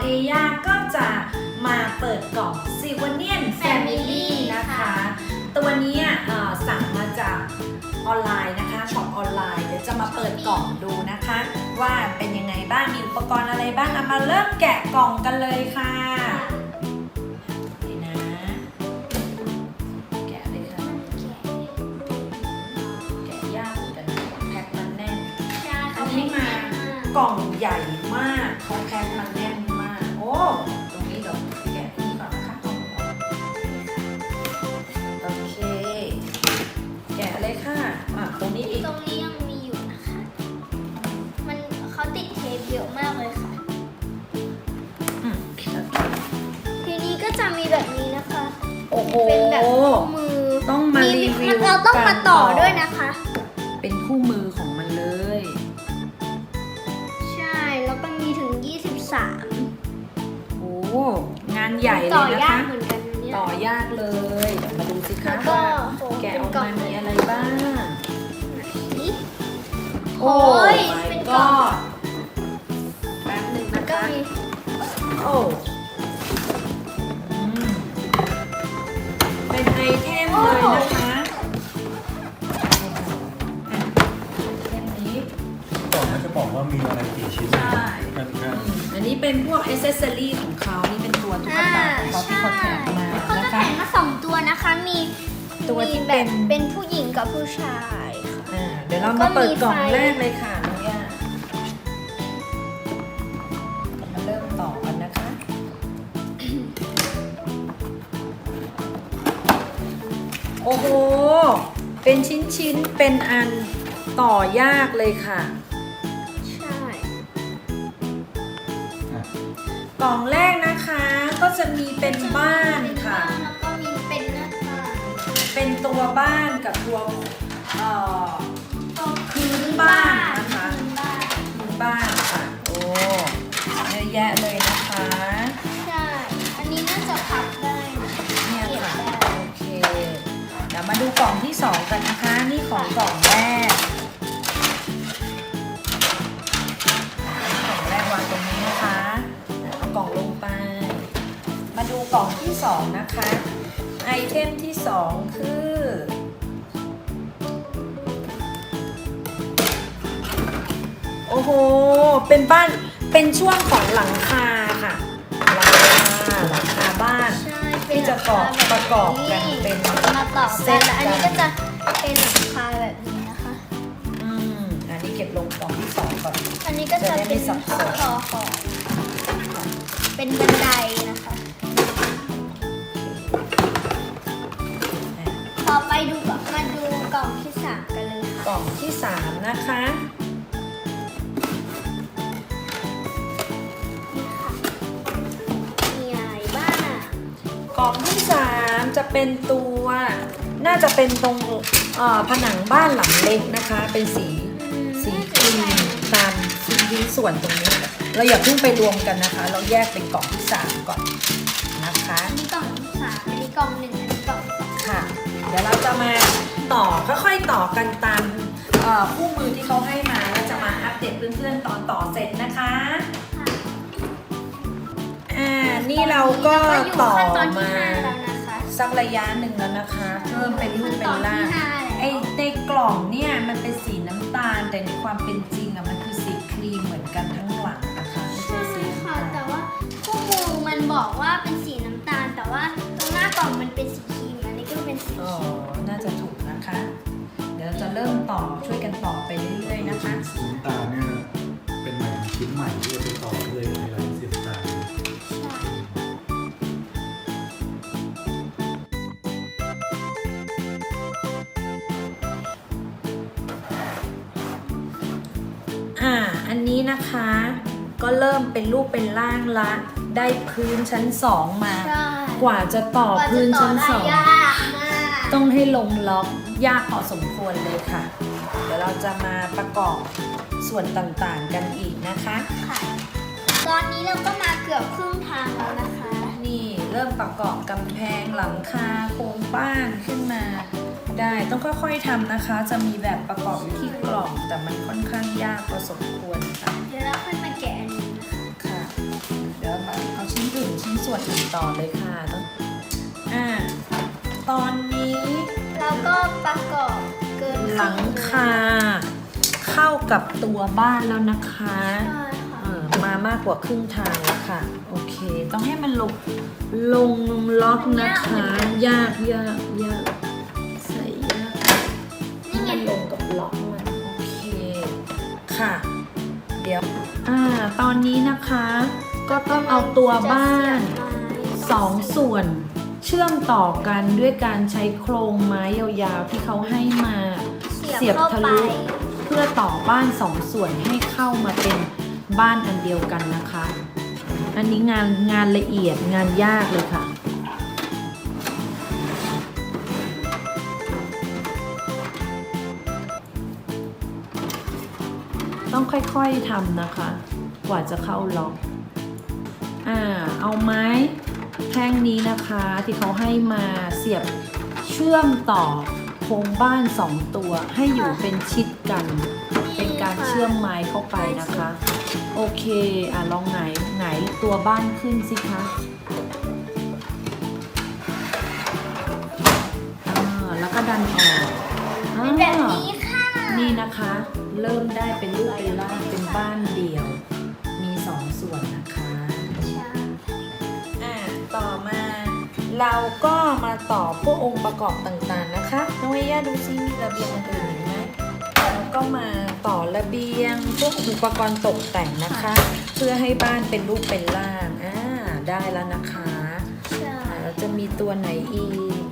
เอย่าก็จะมาเปิดกล่องซิวเนียนแฟมิลี่นะคะ ตัวเนี้ยเอ่อสั่งมาจากออนไลน์นะคะช็อปออนไลน์เดี๋ยวจะมาเปิดกล่องดูนะคะ ว่าเป็นยังไงบ้างมีอุปกรณ์อะไรบ้างเอามาเริ่มแกะกล่องกันเลยค่ะนี่นะแกะเลยค่ะแกะยากเหมือนกันนะแพ็คมันแน่นอันนี้มากล่องใหญ่มากเขาแพ็ค เราต้องมาต่อด้วยนะคะ เป็นคู่มือของมันเลย ใช่แล้วก็มีถึง 23โอ้งานใหญ่เลต่อยนะยาคะ กเหมือนกันนะเนี่ย ต่อยากเลยเดี๋ยวมาดูสิคะแล้วก็ว่าโอ้แกะเป็นออกกล่องมามีอะไรบ้างนี่โอ้โอ้ย my เป็นกล่อง god แป๊บหนึ่งแล้วนะก็คะมี โอ้อื อ c เซสซอรี่ของเขานี่เป็นตัวตุ๊กอ่าตาของเขาที่ใช่เขาแถมมาเขาจะนะแถคะมมาสองตัวนะคะ มีตัวที่มีเป็แบบนเป็นผู้หญิงกับผู้ชายค่ะ อ่าเดี๋ยวเรามาเปิดกล่องก็มีไฟแรกเลยค่ะน้องย่ามาเริ่มต่อกันนะคะโอ้โหเป็นชิ้นๆเป็นอันต่อยากเลยค่ะ กล่องแรกนะคะ ก็จะมีเป็นบ้านค่ะ แล้วก็มีเป็นหน้าต่างเป็นตัวบ้านกับตัวเอ่อพื้นบ้านนะคะพื้นบ้านพื้นบ้านค่ะ โอ้เยอะแยะเลยนะคะ ใช่ อันนี้น่าจะพับได้นะเนี่ยเก็บค่ะได้โอเค เดี๋ยวมาดูกล่องที่สองกันนะคะ นี่ของกล่อง 2 นะคะ ไอเทมที่ 2 คือ โอ้โห เป็นบ้าน เป็นช่วงของหลังคาค่ะ หลังคาหลังคาบ้านที่จะลัประกอบประกอบกันเป็นมาต่อเซกันแล้วอันนี้ก็จะเป็นหลังคาแบบนี้นะคะ อืม อันนี้เก็บลงกล่องที่สองก่อน อันนี้ก็จะจะเป็นสับสนออเป็นบันไดนะคะ ลยค่ะกล่องที่สามนะคะนี่ค่ะมีอะไรบ้างกล่องที่สามจะเป็นตัว น่าจะเป็นตรงเอ่อผนังบ้านหลังเล็กนะคะ เป็นสีสีครีมตามชิ้นส่วนตรงนี้ เราอย่าเพิ่งไปรวมกันนะคะ เราแยกเป็นกล่องที่สามก่อนนะคะ อันนี้กล่องที่สามอันนี้กล่องหนึ่งอันนี้กล่องสองค่ะ เดี๋ยวเราจะมา ต่อค่อยๆต่อกันตามเอ่อคู่มือที่เขาให้มาแล้วจะมาอัปเดตเพื่อนๆตอนต่อเสร็จนะคะค่ะอ่านี่เราก็ต่อขั้นตอนที่มาห้าแล้วนะคะสักระยะหนึ่งแล้วนะคะ เริ่มเป็นรูปขั้นเป็ตอนนร่าที่งห้าไอแล้วในกล่องเนี่ยมันเป็นสีน้ำตาลแต่ในความเป็นจริงอะมันคือสีครีมเหมือนกันทั้งหลังนะคะไม่ใช่ใช่สีค่ะน้ำตาแต่ลว่าคู่มือมันบอกว่าเป็นสีน้ำตาล แต่ว่าตรงหน้ากล่องมันเป็นสีครีมอันนี้ก็ เป็นสีอ๋อครีมน่าจะถูกนะคะ เดี๋ยวเราจะเริ่มต่อช่วยกันต่อไปเรื่อยๆนะคะ สีน้ำตาลเนี่ยเป็นหมายถึงชิ้นใหม่ที่จะไปต่อเลยในหลายสีน้ำตาลใช่อ่า อันนี้นะคะ ก็เริ่มเป็นรูปเป็นร่างละ ได้พื้นชั้นสองมา ใช่กว่าจะต่อกว่าจะพื้นต่อชั้นได้สองยากมาก ต้องให้ลงล็อกยากพอสมควรเลยค่ะ เดี๋ยวเราจะมาประกอบส่วนต่างๆกันอีกนะคะ ค่ะ ตอนนี้เราก็มาเกือบครึ่งทางแล้วนะคะ นี่เริ่มประกอบกำแพงหลังคาโครงบ้านขึ้นมา ได้ต้องค่อยๆทำนะคะ จะมีแบบประกอบอยู่ที่กล่อง แต่มันค่อนข้างยากพอสมควรค่ะเดี๋ยวเราค่อยมาแกะอันนี้นะคะค่ะ เดี๋ยวมาส่วนอื่นต่อเลยค่ะต้องอ่าตอน นี้ แล้วก็ประกอบเกินหลังคาเข้ากับตัวบ้านแล้วนะคะใช่ค่ะเออมามากกว่าครึ่งทางแล้วค่ะ โอเค ต้องให้มันลงลงล็อกนะคะ ยากยากยากใส่ยากให้นี่ไงมันลงกับล็อกมันโอเคค่ะ เดี๋ยวอ่าตอนนี้นะคะ ก็ต้องเอาตัวบ้าน สองส่วน เชื่อมต่อกันด้วยการใช้โครงไม้ยาวๆที่เขาให้มาเสียบเข้าทะไปลุเพื่อต่อบ้านสองส่วนให้เข้ามาเป็นบ้านอันเดียวกันนะคะ อันนี้งานงานละเอียดงานยากเลยค่ะต้องค่อยๆทำนะคะ กว่าจะเข้าล็อก อ่า เอาไม้ แท่งนี้นะคะที่เขาให้มาเสียบเชื่อมต่อโครงบ้านสองตัวให้อยู่เป็นชิดกัน เป็นการเชื่อมไม้เข้าไปนะคะ โอเคอะลองไหนไหนตัวบ้านขึ้นสิคะอ่าแล้วก็ดันออกอ่าเป็นแบบนี้ค่ะ นี่นะคะ เริ่มได้เป็นรูปเป็นร่างเป็นบ้านเดี่ยว มีสองส่วนนะคะ เราก็มาต่อพวกองค์ประกอบต่างๆนะคะน้องเอย่าดูซิมีระเบียงอื่นอีกไหมแล้วก็มาต่อระเบียงพวกอุปกรณ์ตกแต่งนะคะ เพื่อให้บ้านเป็นรูปเป็นร่างอ่าได้แล้วนะคะใช่อ่าแล้วจะมีตัวไหนอีก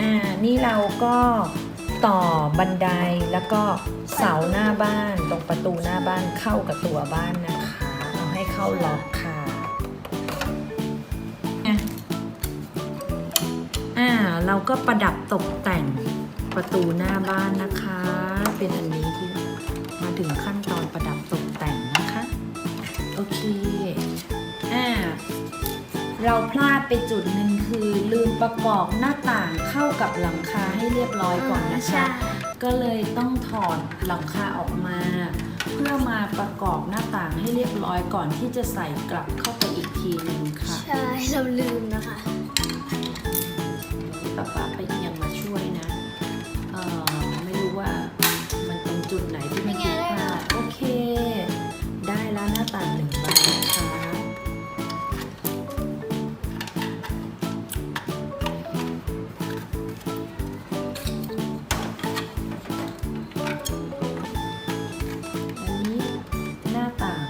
อ่านี่เราก็ต่อบันไดแล้วก็เสาหน้าบ้านตรงประตูหน้าบ้านเข้ากับตัวบ้านนะคะ เอาให้เข้าล็อก อ่าเราก็ประดับตกแต่งประตูหน้าบ้านนะคะ เป็นอันนี้ที่มาถึงขั้นตอนประดับตกแต่งนะคะ โอเคอ่าเราพลาดไปจุดหนึ่งคือลืมประกอบหน้าต่างเข้ากับหลังคาให้เรียบร้อยก่อนนะคะใช่ก็เลยต้องถอดหลังคาออกมา เพื่อมาประกอบหน้าต่างให้เรียบร้อยก่อนที่จะใส่กลับเข้าไปอีกทีหนึ่งค่ะ ใช่ เราลืมนะคะ ป๊าป๊าไปเอียงมาช่วยนะ เอ่อไม่รู้ว่ามันตรงจุดไหนที่มันผิดพลาดโอเค ได้แล้วหน้าต่างหนึ่งบานนะคะอันนี้หน้าต่าง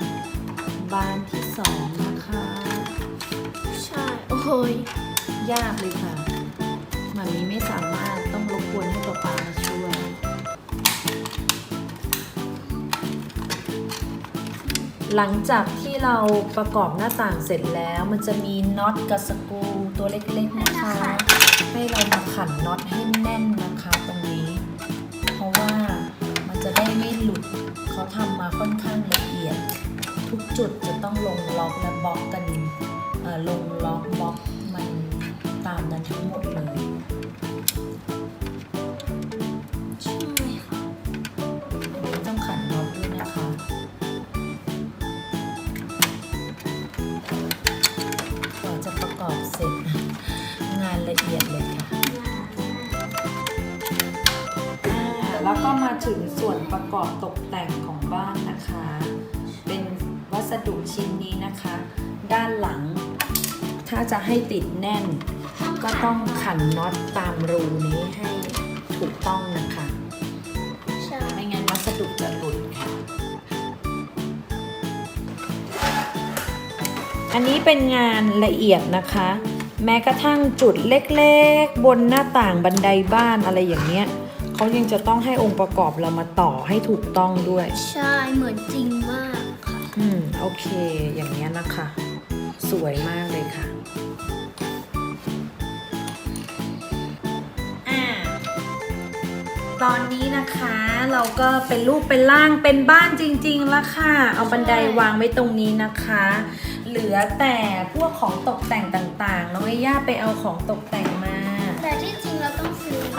บานที่สองนะคะ ใช่ โอ้โหยยากเลยค่ะ หลังจากที่เราประกอบหน้าต่างเสร็จแล้ว มันจะมีน็อตกับสกรูตัวเล็กๆนะคะ ให้เรามาขันน็อตให้แน่นนะคะตรงนี้ เพราะว่ามันจะได้ไม่หลุดเขาทำมาค่อนข้างละเอียด ทุกจุดจะต้องลงล็อกและบล็อกกันลงล็อกบล็อก แล้วก็มาถึงส่วนประกอบตกแต่งของบ้านนะคะ เป็นวัสดุชิ้นนี้นะคะ ด้านหลัง ถ้าจะให้ติดแน่น ก็ต้องขันน็อตตามรูนี้ให้ถูกต้องนะคะ ใช่ ไม่งั้นวัสดุจะหลุดค่ะ อันนี้เป็นงานละเอียดนะคะ แม้กระทั่งจุดเล็กๆ บนหน้าต่างบันไดบ้านอะไรอย่างเงี้ย เขายังจะต้องให้องค์ประกอบเรามาต่อให้ถูกต้องด้วย ใช่เหมือนจริงมากค่ะ อืมโอเค อย่างเงี้ยนะคะ สวยมากเลยค่ะอ่าตอนนี้นะคะเราก็เป็นรูปเป็นร่างเป็นบ้านจริงๆแล้วค่ะ เอาบันไดวางไว้ตรงนี้นะคะ เหลือแต่พวกของตกแต่งต่างๆน้องเอย่าไปเอาของตกแต่ง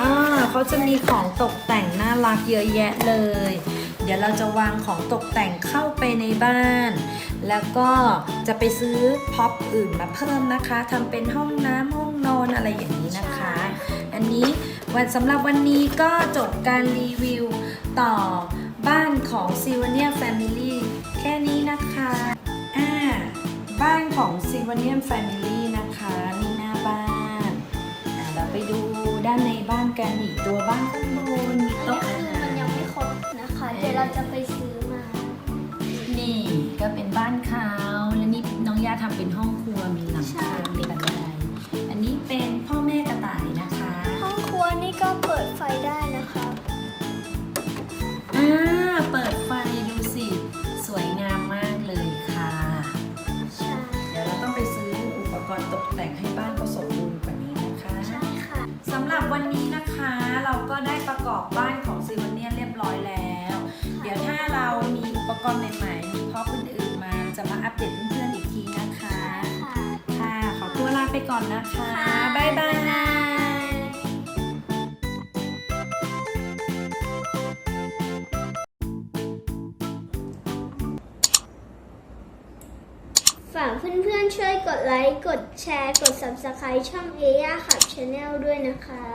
องซื้ออ่าเขาจะมีของตกแต่งน่ารักเยอะแยะเลย เดี๋ยวเราจะวางของตกแต่งเข้าไปในบ้าน แล้วก็จะไปซื้อพ็อปอื่นมาเพิ่มนะคะทำเป็นห้องน้ำห้องนอนอะไรอย่างนี้นะคะ อันนี้วันสำหรับวันนี้ก็จบการรีวิวต่อบ้านของ s i l v a n i a Family แค่นี้นะคะอ่าบ้านของ s i l v a n i a Family นะคะนี่หน้าบ้านอ่าเราไปดู ด้านในบ้านกันอีกตัวบ้านข้างบนมีอันโต๊ะนี้อาคือหามันรยังไม่ครบนะคะ เดี๋ยวเราจะไปซื้อมา นี่ก็เป็นบ้านเขาแล้วนี่น้องย่าทำเป็นห้องครัวมีหลังใช่คามีบันไดอันนี้เป็นพ่อแม่กระต่ายนะคะห้องครัวนี่ก็เปิดไฟได้นะคะ อ่าเปิดไฟ ได้ประกอบบ้านของซิวเนียเรียบร้อยแล้ว เดี๋ยวถ้าเรามีอุปกรณ์ใหม่ๆ มีพร็อพอื่นๆมาจะมาอัปเดตเพื่อนๆอีกทีนะคะ ค่ะค่ะขอตัวลาไปก่อนนะคะค่ะบ๊ายบายฝากเพื่อนๆช่วยกดไลค์ กดแชร์ กด subscribe ช่องเอย่าขับชาแนลด้วยนะคะ